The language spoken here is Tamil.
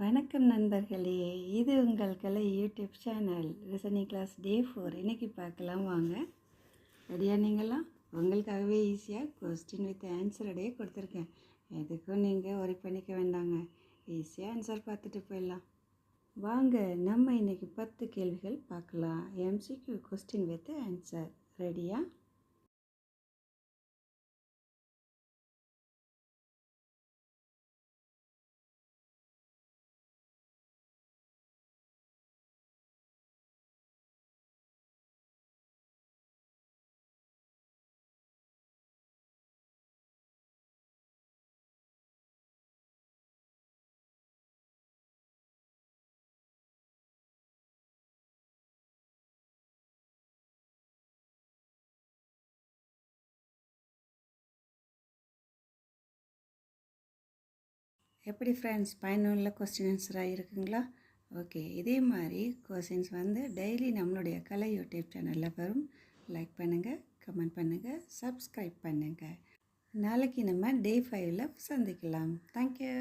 வணக்கம் நண்பர்களே. இது உங்கள் கலை YouTube channel listening class day four. இன்னைக்கு பார்க்கலாம் வாங்க. ரெடியாக நீங்களாம் உங்களுக்காகவே ஈஸியாக கொஸ்டின் வித் ஆன்சர் ஆன்சரோடையே கொடுத்துருக்கேன். எதுக்கும் நீங்கள் ஒரி பண்ணிக்க வேண்டாங்க. ஈஸியாக ஆன்சர் பார்த்துட்டு போயிடலாம். வாங்க நம்ம இன்னைக்கு பத்து கேள்விகள் பார்க்கலாம். எம்சிக்யூ கொஸ்டின் வித் ஆன்சர் ரெடியாக எப்படி ஃப்ரெண்ட்ஸ் பயனுள்ள கொஸ்டின் ஆன்சராக இருக்குங்களா? ஓகே இதே மாதிரி கொஸ்டின்ஸ் வந்து டெய்லி நம்மளுடைய கலை யூடியூப் சேனலில் வரும். லைக் பண்ணுங்கள் கமெண்ட் பண்ணுங்கள் சப்ஸ்கிரைப் பண்ணுங்கள் நாளைக்கு நம்ம டே ஃபைவ்ல சந்திக்கலாம். தேங்க்யூ